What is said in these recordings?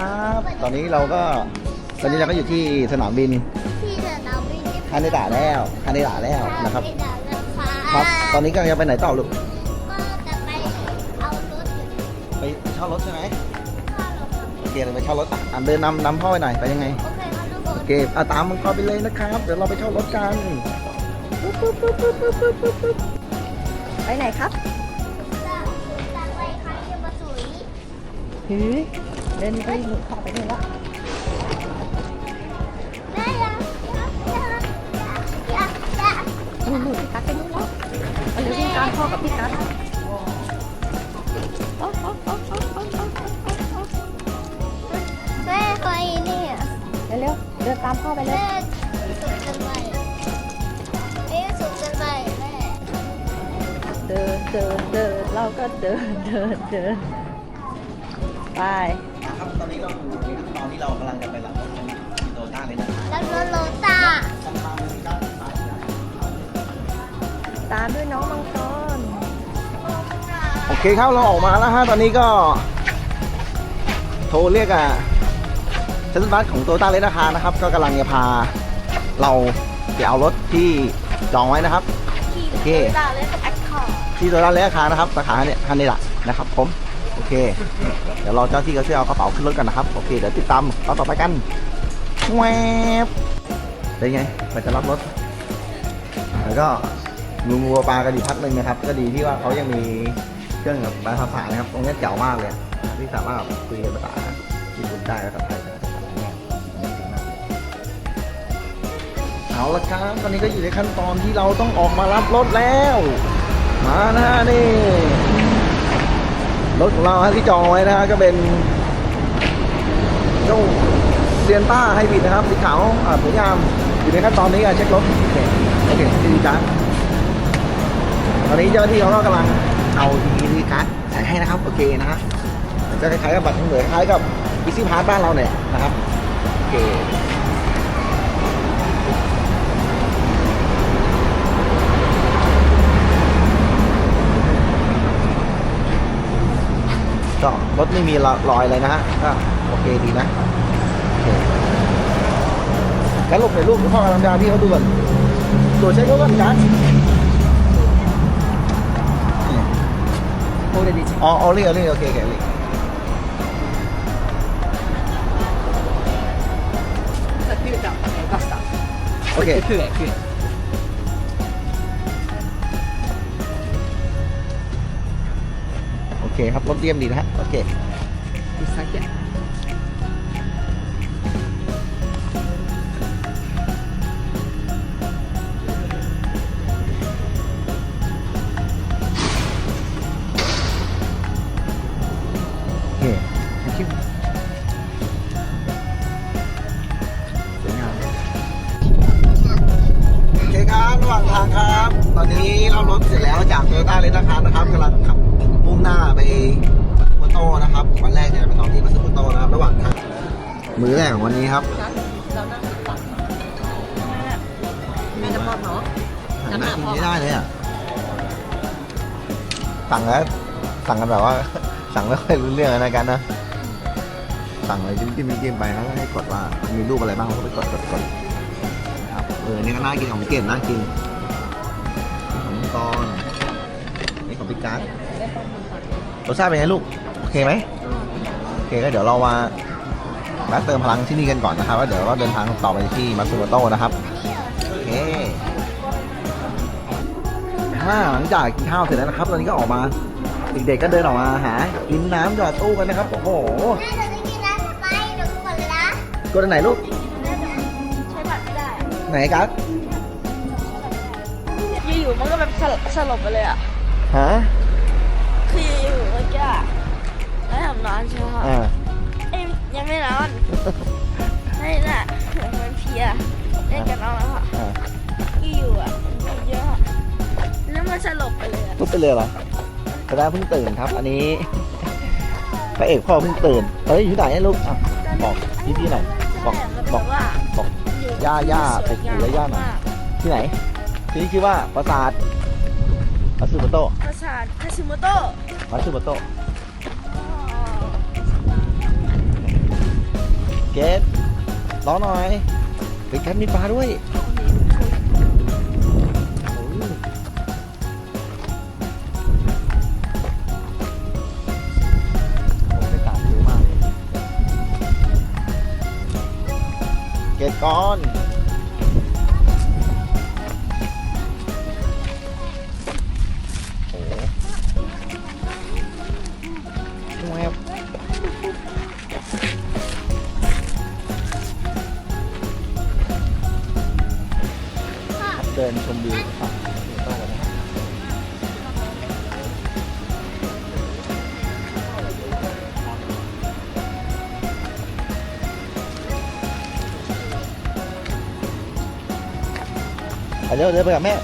ครับ ตอนนี้เราก็ ตอนนี้เราก็อยู่ที่สนามบินที่สนามบินฮานิดะแล้วฮานิดะแล้วนะครับไม่ได้แล้วค่ะครับ ตอนนี้ก็จะไปไหนต่อลูก ก็จะไปเอารถอยู่ไปเช่ารถใช่ไหมข้าวเราครับโอเคเราไปเช่ารถอะอะเดินนำนำพ่อไปหน่อย ไปยังไง โอเคครับทุกคโอนเคอะตามมันพ่อไปเลยนะครับ เดี๋ยวเราไปเช่ารถกัน ไปไหนครับจะจะไปครั้งเดียวมาสุยหือ เดินไปหนูขอไปเลยละแม่ยังยังยังยังยังหนูหนูพี่กัดไปนู่นแล้วเอาเร็วพี่กัดพ่อกับพี่กัดแม่ไปเนี่ยเร็วเร็วเดินตามพ่อไปเลยแม่สุดกันไปเอ๊ะสุดกันไปแม่เดินเดินเดินเราก็เดินเดินเดินไป ครับตอนนี้เราอยู่ในขั้นตอนที่เรากำลังจะไปรับรถที่โตต้าเลยนะแล้วรถโลต้าขั้นตอนที่เก้าสิบบาทนะตามด้วยน้องมังกรโอเคครับเราออกมาแล้วฮะตอนนี้ก็ โทรเรียกอะชั้นบัสของโตต้าเลนคานะครับ ก็กำลังจะพาเราไปเอารถที่จองไว้นะครับโอเคตาเลยกับแอคคอร์ที่โตต้าเลนคานะครับสาขาเนี่ยฮันนี่แหละนะครับผม โอเค เดี๋ยวรอเจ้าที่เขาช่วยเอากระเป๋าขึ้นรถกันนะครับ โอเค เดี๋ยวติดตามตอนต่อไปกันแวบเป็นไงมันจะรับรถ แล้วก็งูงูปลากันอยู่พักหนึ่งนะครับ ก็ดีที่ว่าเขายังมีเครื่องแบบภาษานะครับ ตรงนี้เจ๋วมากเลย ที่สามารถคุยกันภาษาญี่ปุ่นได้ภาษาไทยได้เอาละครับตอนนี้ก็อยู่ในขั้นตอนที่เราต้องออกมารับรถแล้ว มานะฮะนี่ รถของเราที่จองไว้นะฮะก็เป็นเจ้าเซียนต้าไฮบริดนะครับสีขาวสวยงามอยู่ในขั้นตอนนี้การเช็ครถโอเคโอเคดีจังตอนนี้เจ้าหน้าที่เขาก็กำลังเอาทีดีการ์ดใส่ให้นะครับ โอเคนะฮะจะคล้ายๆกับบัตรทางเหลือคล้ายกับอีซี่พาร์บ้านเราเนี่ยนะครับโอเค รถไม่มีรอยอะไรนะฮะก็โอเคดีนะโอเคงั้นหลบหน่อยลูกเดี๋ยวพ่อกำลังจะพี่เขาดูก่อนตรวจเช็ครถก่อนกาโอ้เดี๋ยวดิอ๋อเอาเลยเอาเลโอเคโอเคโอเค เคครับรถเยี่ยมดีนะฮะโอเคดูซ้ายแกครับระหว่างทางครับ ตอนนี้เรารถเสร็จแล้วจากโตโยต้าเลยนะครับนะครับกำลังขับ หน้าไปมัสโตนะครับ วันแรกเนี่ยไปนอนที่มัสโตนะครับ ระหว่างทางมื้อแรกของวันนี้ครับเรานั่งตักแม่จะป้อนเนาะสั่งน่ากินไม่ได้เลยอะสั่งแล้วสั่งกันแบบว่า สั่งไม่ค่อยรู้เรื่องนะกันนะสั่งอะไรจิ้มจิ้มจิ้มไปแล้วก็ให้กดว่ามีรูปอะไรบ้างก็ไปกดกดกดนะครับเออนี่ก็น่ากินของพี่เก่งน่ากินของมังกรนี่ของพี่การ์ด รสชาติเป็นไงลูก โอเคไหมโอเคก็เดี๋ยวเรามาแวะเติมพลังที่นี่กันก่อนนะครับว่าเดี๋ยวเราเดินทางต่อไปที่มาซูโมโตนะครับโอเคถ้าหลังจากกินข้าวเสร็จแล้วนะครับตอนนี้ก็ออกมาเด็กๆก็เดินออกมาหากินน้ำหยอดตู้กันนะครับโอ้โหแม่จะกินน้ำทำไมเดี๋ยวก่อนเลยนะกดอันไหนลูกใช้บัตรไม่ได้ไหนกัสอยู่ๆมันก็แบบสลบสลบไปเลยอะฮะ แล้วทำนอนใช่ไหมคะอ่าเอ้ยยังไม่นอนให้น่ะมันเพลียเล่นกับน้องแล้วค่ะอ่าอยู่ๆอะมันเยอะอะแล้วมันสลบไปเลยอะปุ๊บไปเลยเหรอแสดงเพิ่งตื่นครับ อันนี้ พระเอกพ่อเพิ่งตื่นเฮ้ยอยู่ไหนอะลูกอะบอกพี่พี่ๆหน่อย บอกใช่มันบอกว่าบอกอยู่ย่าย่าสวยงามไปคุยกับย่าหน่อยมากที่ไหนที่นี่ชื่อว่าปราสาท มาซูโมโตะภาษาคาชิโมโตะมาซูโมโตะเกตรอหน่อยเป็นแคมีปลาด้วยเกตก่อน เร็วเดินไปกับแม่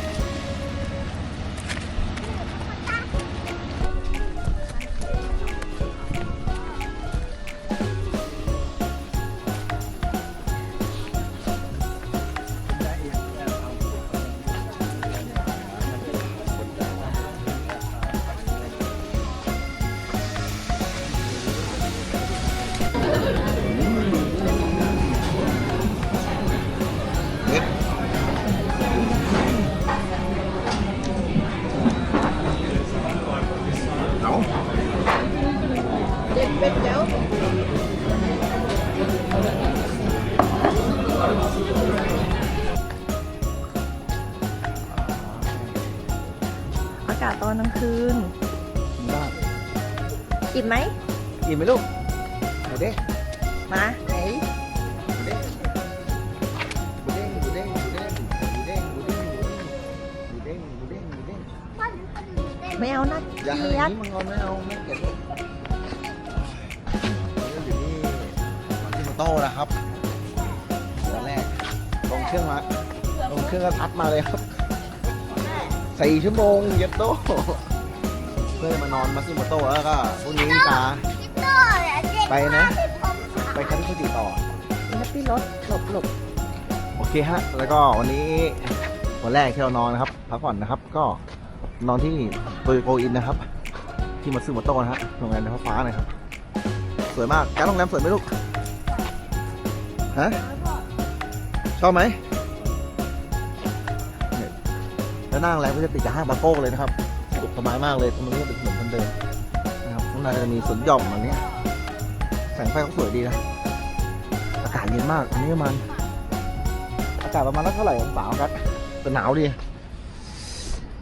อากาศตอนกลางคืนบ้าอิ่มไหมอิ่มไหมลูกไปเด้มาไหนไม่เอานะอย่าหนี้มึงเอาไม่เอาไม่เกียร์ อยู่นี่ที่มาโต้นะครับเสือแรกลงเครื่องมาลงเครื่องก็ทัดมาเลยครับสี่ชั่วโมงเย็ดโต้เพื่อมานอนมาซิโมโต้แล้วก็พรุ่งนี้ตาคิดโต้เนี่ยเด็กไปนะที่ผมสอนไปคันที่ติต่อแฮปปี้รถหลบหลบโอเคฮะ แล้วก็วันนี้วันแรกที่เรานอนนะครับพักผ่อนนะครับ ก็นอนที่โตโยโกอินนะครับ ที่มาซื้อมอโต้นะฮะโรงแรมในฟ้าๆนะครับ สวยมากการโรงแรมสวยไหมลูกฮะชอบไหมแล้วนั่งแล้วก็จะติดกับห้างบาโก้เลยนะครับสะดวกสบายมากเลยตรงนี้ก็เป็นถนนคนเดินนะครับข้างในจะมีสวนหย่อมอันนี้แสงไฟเขาสวยดีนะอากาศเย็นมากอันนี้ประมาณอากาศประมาณเท่าไหร่องศาครับแต่หนาวดี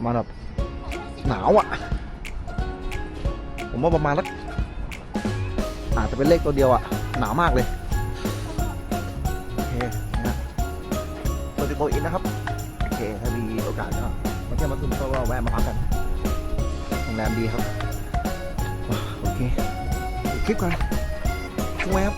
มาแบบหนาวอะ ผมว่าประมาณสัก อาจจะเป็นเลขตัวเดียวอะหนาวมากเลย โอเคนะโปรติโกอินนะครับ โอเค ถ้ามีโอกาสก็มาเที่ยวมาคุมก็แวะมาพักกันโรงแรมดีครับ โอเคคลิปก่อนแวบ